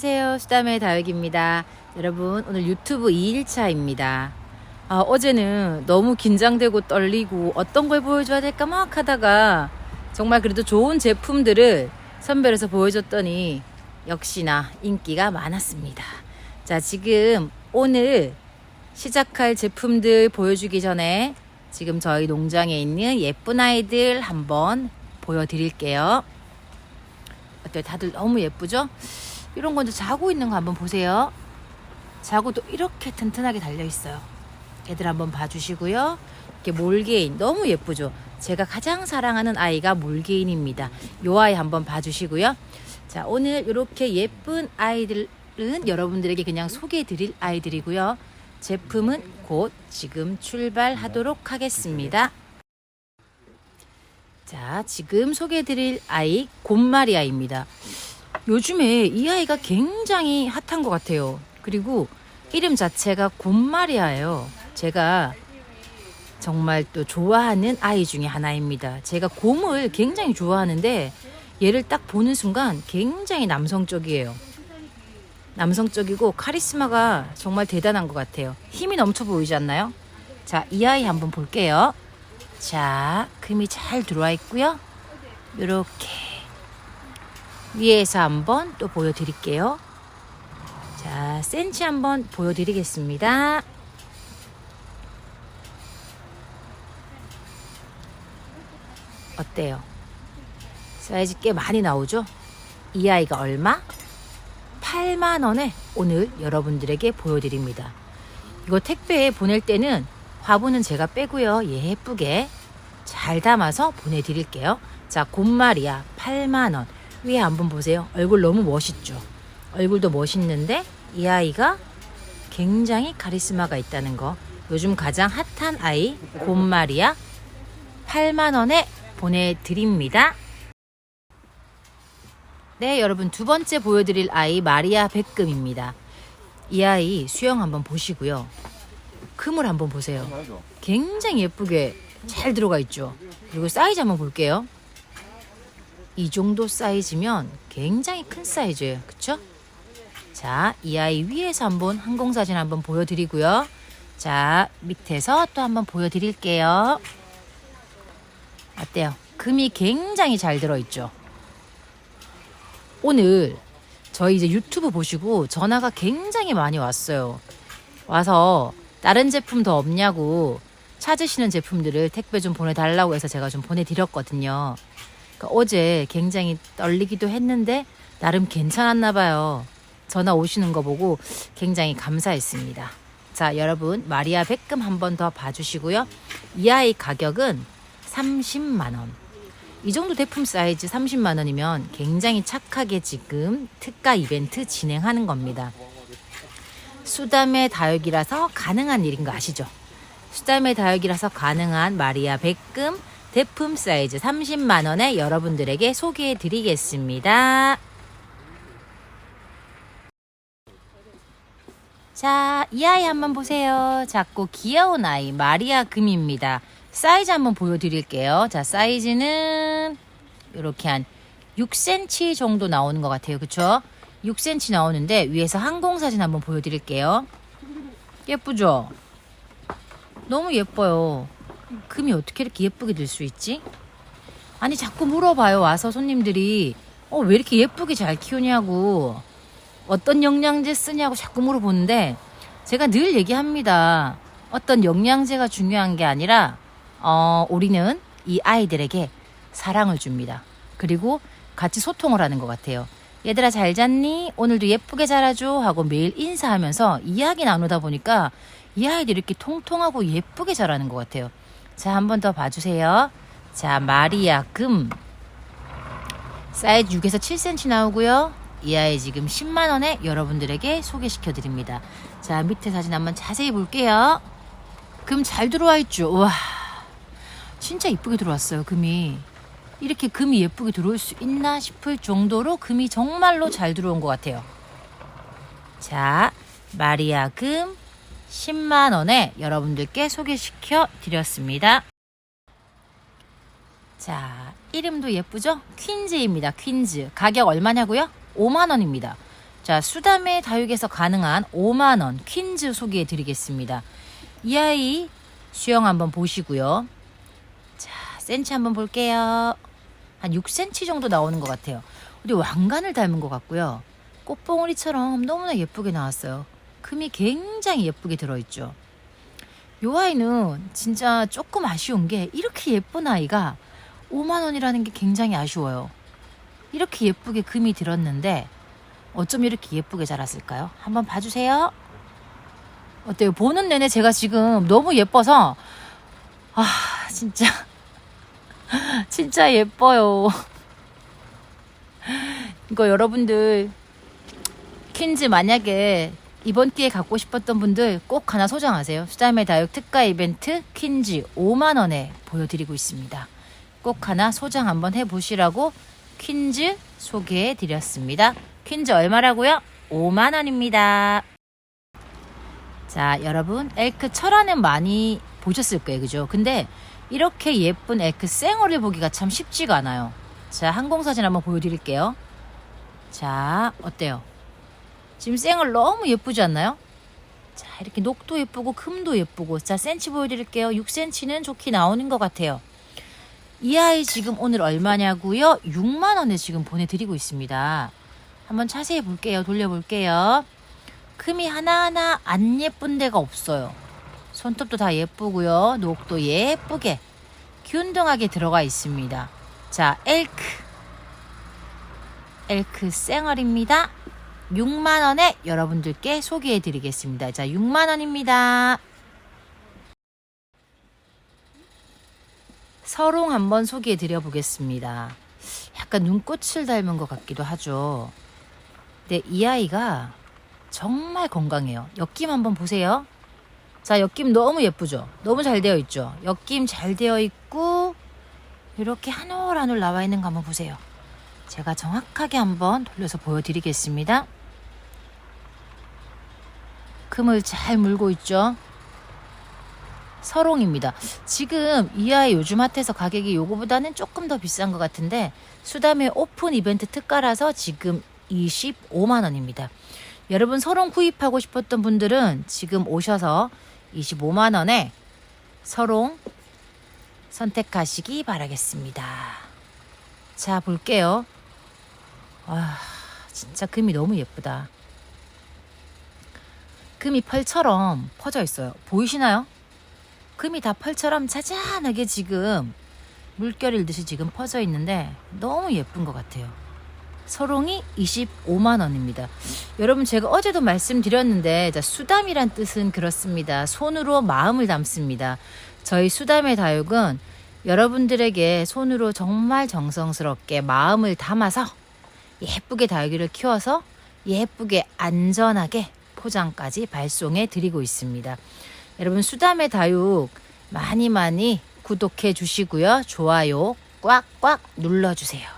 안녕하세요. 수담의 다육입니다. 여러분, 오늘 유튜브 2일차입니다. 아, 어제는 너무 긴장되고 떨리고 어떤 걸 보여줘야 될까 막 하다가 정말 그래도 좋은 제품들을 선별해서 보여줬더니 역시나 인기가 많았습니다. 자, 지금 오늘 시작할 제품들 보여주기 전에 지금 저희 농장에 있는 예쁜 아이들 한번 보여드릴게요. 어때요? 다들 너무 예쁘죠? 이런 건데 자고 있는 거 한번 보세요. 자고도 이렇게 튼튼하게 달려 있어요. 애들 한번 봐주시고요. 이렇게 몰개인 너무 예쁘죠? 제가 가장 사랑하는 아이가 몰개인입니다. 요 아이 한번 봐주시고요. 자 오늘 이렇게 예쁜 아이들은 여러분들에게 그냥 소개해드릴 아이들이고요. 제품은 곧 지금 출발하도록 하겠습니다. 자, 지금 소개해드릴 아이 곰마리아입니다. 요즘에 이 아이가 굉장히 핫한 것 같아요. 그리고 이름 자체가 곰마리아예요. 제가 정말 또 좋아하는 아이 중에 하나입니다. 제가 곰을 굉장히 좋아하는데 얘를 딱 보는 순간 굉장히 남성적이에요. 남성적이고 카리스마가 정말 대단한 것 같아요. 힘이 넘쳐 보이지 않나요? 자, 이 아이 한번 볼게요. 자, 금이 잘 들어와 있고요. 이렇게 위에서 한번 또 보여드릴게요. 자, 센치 한번 보여드리겠습니다. 어때요? 사이즈 꽤 많이 나오죠? 이 아이가 얼마? 8만 원에 오늘 여러분들에게 보여드립니다. 이거 택배에 보낼 때는 화분은 제가 빼고요. 예쁘게 잘 담아서 보내드릴게요. 자, 곰마리아 8만 원. 위에 한번 보세요. 얼굴 너무 멋있죠? 얼굴도 멋있는데 이 아이가 굉장히 카리스마가 있다는 거. 요즘 가장 핫한 아이 곰마리아 8만 원에 보내드립니다. 네, 여러분 두 번째 보여드릴 아이 마리아 백금입니다. 이 아이 수영 한번 보시고요. 금을 한번 보세요. 굉장히 예쁘게 잘 들어가 있죠. 그리고 사이즈 한번 볼게요. 이 정도 사이즈면 굉장히 큰 사이즈예요. 그쵸? 자, 이 아이 위에서 한번 항공사진 한번 보여드리고요. 자, 밑에서 또 한번 보여드릴게요. 어때요? 금이 굉장히 잘 들어있죠? 오늘 저희 이제 유튜브 보시고 전화가 굉장히 많이 왔어요. 와서 다른 제품 더 없냐고 찾으시는 제품들을 택배 좀 보내달라고 해서 제가 좀 보내드렸거든요. 그러니까 어제 굉장히 떨리기도 했는데 나름 괜찮았나 봐요. 전화 오시는 거 보고 굉장히 감사했습니다. 자, 여러분 마리아 백금 한 번 더 봐주시고요. 이 아이 가격은 30만 원. 이 정도 제품 사이즈 30만 원이면 굉장히 착하게 지금 특가 이벤트 진행하는 겁니다. 수담의 다육이라서 가능한 일인 거 아시죠? 수담의 다육이라서 가능한 마리아 백금 대품 사이즈 30만 원에 여러분들에게 소개해 드리겠습니다. 자, 이 아이 한번 보세요. 작고 귀여운 아이 마리아 금입니다. 사이즈 한번 보여드릴게요. 자, 사이즈는 이렇게 한 6cm 정도 나오는 것 같아요. 그쵸? 6cm 나오는데 위에서 항공사진 한번 보여드릴게요. 예쁘죠? 너무 예뻐요. 금이 어떻게 이렇게 예쁘게 될수 있지? 아니 자꾸 물어봐요. 와서 손님들이 어, 왜 이렇게 예쁘게 잘 키우냐고 어떤 영양제 쓰냐고 자꾸 물어보는데 제가 늘 얘기합니다. 어떤 영양제가 중요한 게 아니라 어, 우리는 이 아이들에게 사랑을 줍니다. 그리고 같이 소통을 하는 것 같아요. 얘들아 잘 잤니? 오늘도 예쁘게 자라줘 하고 매일 인사하면서 이야기 나누다 보니까 이 아이들이 이렇게 통통하고 예쁘게 자라는 것 같아요. 자, 한 번 더 봐주세요. 자, 마리아 금. 사이즈 6에서 7cm 나오고요. 이 아이 지금 10만 원에 여러분들에게 소개시켜 드립니다. 자, 밑에 사진 한번 자세히 볼게요. 금 잘 들어와 있죠. 와. 진짜 이쁘게 들어왔어요, 금이. 이렇게 금이 예쁘게 들어올 수 있나 싶을 정도로 금이 정말로 잘 들어온 것 같아요. 자, 마리아 금 10만 원에 여러분들께 소개시켜 드렸습니다. 자, 이름도 예쁘죠? 퀸즈입니다. 퀸즈. 가격 얼마냐고요? 5만 원입니다. 자, 수담의 다육에서 가능한 5만 원 퀸즈 소개해 드리겠습니다. 이 아이 수영 한번 보시고요. 자, 센치 한번 볼게요. 한 6cm 정도 나오는 것 같아요. 우리 왕관을 닮은 것 같고요. 꽃봉오리처럼 너무나 예쁘게 나왔어요. 금이 굉장히 예쁘게 들어있죠. 요 아이는 진짜 조금 아쉬운 게 이렇게 예쁜 아이가 5만 원이라는 게 굉장히 아쉬워요. 이렇게 예쁘게 금이 들었는데 어쩜 이렇게 예쁘게 자랐을까요? 한번 봐주세요. 어때요? 보는 내내 제가 지금 너무 예뻐서 아 진짜 진짜 예뻐요. 이거 여러분들 퀸즈 만약에 이번 기회에 갖고 싶었던 분들 꼭 하나 소장하세요. 수담의 다육 특가 이벤트 퀸즈 5만 원에 보여드리고 있습니다. 꼭 하나 소장 한번 해보시라고 퀸즈 소개해 드렸습니다. 퀸즈 얼마라고요? 5만 원입니다. 자, 여러분 엘크 철화는 많이 보셨을 거예요, 그죠? 근데 이렇게 예쁜 엘크 생얼을 보기가 참 쉽지가 않아요. 자, 항공 사진 한번 보여드릴게요. 자, 어때요? 지금 생얼 너무 예쁘지 않나요? 자, 이렇게 녹도 예쁘고 금도 예쁘고 자, 센치 보여드릴게요. 6cm는 좋게 나오는 것 같아요. 이 아이 지금 오늘 얼마냐고요? 6만 원에 지금 보내드리고 있습니다. 한번 자세히 볼게요. 돌려볼게요. 금이 하나하나 안 예쁜 데가 없어요. 손톱도 다 예쁘고요. 녹도 예쁘게 균등하게 들어가 있습니다. 자, 엘크. 엘크 쌩얼입니다. 6만원에 여러분들께 소개해 드리겠습니다. 자, 6만원입니다. 서롱 한번 소개해 드려 보겠습니다. 약간 눈꽃을 닮은 것 같기도 하죠. 근데 이 아이가 정말 건강해요. 엮임 한번 보세요. 자, 엮임 너무 예쁘죠? 너무 잘 되어 있죠? 엮임 잘 되어 있고, 이렇게 한 올 한 올 나와 있는 거 한번 보세요. 제가 정확하게 한번 돌려서 보여드리겠습니다. 금을 잘 물고 있죠? 서롱입니다. 지금 이 아이 요즘 핫해서 가격이 요거보다는 조금 더 비싼 것 같은데 수담의 오픈 이벤트 특가라서 지금 25만 원입니다. 여러분 서롱 구입하고 싶었던 분들은 지금 오셔서 25만 원에 서롱 선택하시기 바라겠습니다. 자, 볼게요. 와, 진짜 금이 너무 예쁘다. 금이 펄처럼 퍼져 있어요. 보이시나요? 금이 다 펄처럼 자잔하게 지금 물결 일 듯이 지금 퍼져 있는데 너무 예쁜 것 같아요. 서롱이 25만 원입니다. 여러분 제가 어제도 말씀드렸는데 자, 수담이란 뜻은 그렇습니다. 손으로 마음을 담습니다. 저희 수담의 다육은 여러분들에게 손으로 정말 정성스럽게 마음을 담아서 예쁘게 다육이를 키워서 예쁘게 안전하게 포장까지 발송해 드리고 있습니다. 여러분 수담의 다육 많이 많이 구독해 주시고요. 좋아요 꽉꽉 눌러 주세요.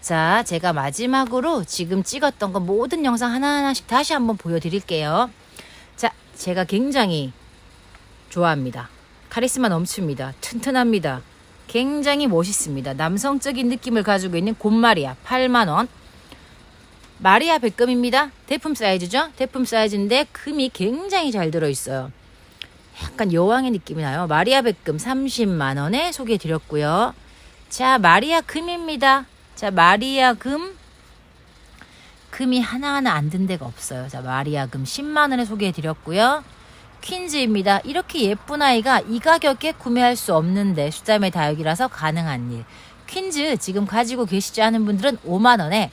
자, 제가 마지막으로 지금 찍었던 거 모든 영상 하나하나씩 다시 한번 보여드릴게요. 자, 제가 굉장히 좋아합니다. 카리스마 넘칩니다. 튼튼합니다. 굉장히 멋있습니다. 남성적인 느낌을 가지고 있는 곰마리아 8만원. 마리아 백금입니다. 대품 사이즈죠? 대품 사이즈인데 금이 굉장히 잘 들어있어요. 약간 여왕의 느낌이 나요. 마리아 백금 30만원에 소개해 드렸고요. 자, 마리아 금입니다. 자, 마리아 금. 금이 하나하나 안 든 데가 없어요. 자, 마리아 금 10만원에 소개해 드렸고요. 퀸즈입니다. 이렇게 예쁜 아이가 이 가격에 구매할 수 없는데 수자매 다육이라서 가능한 일. 퀸즈 지금 가지고 계시지 않은 분들은 5만원에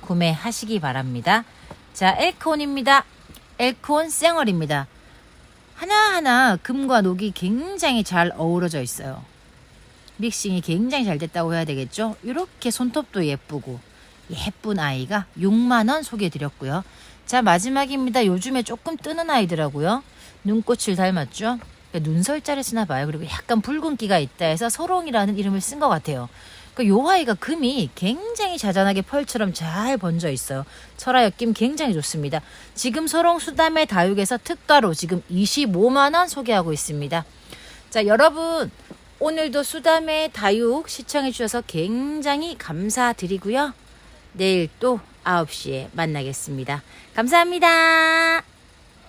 구매하시기 바랍니다. 자, 엘크온입니다. 엘크온 쌩얼입니다. 하나하나 금과 녹이 굉장히 잘 어우러져 있어요. 믹싱이 굉장히 잘 됐다고 해야 되겠죠? 이렇게 손톱도 예쁘고 예쁜 아이가 6만원 소개해드렸고요. 자 마지막입니다. 요즘에 조금 뜨는 아이더라고요. 눈꽃을 닮았죠? 눈설자를 쓰나 봐요. 그리고 약간 붉은기가 있다 해서 소롱이라는 이름을 쓴 것 같아요. 그러니까 요 아이가 금이 굉장히 자잔하게 펄처럼 잘 번져 있어요. 철화 엮임 굉장히 좋습니다. 지금 소롱 수담의 다육에서 특가로 지금 25만 원 소개하고 있습니다. 자, 여러분 오늘도 수담의 다육 시청해 주셔서 굉장히 감사드리고요. 내일 또 9시에 만나겠습니다. 감사합니다.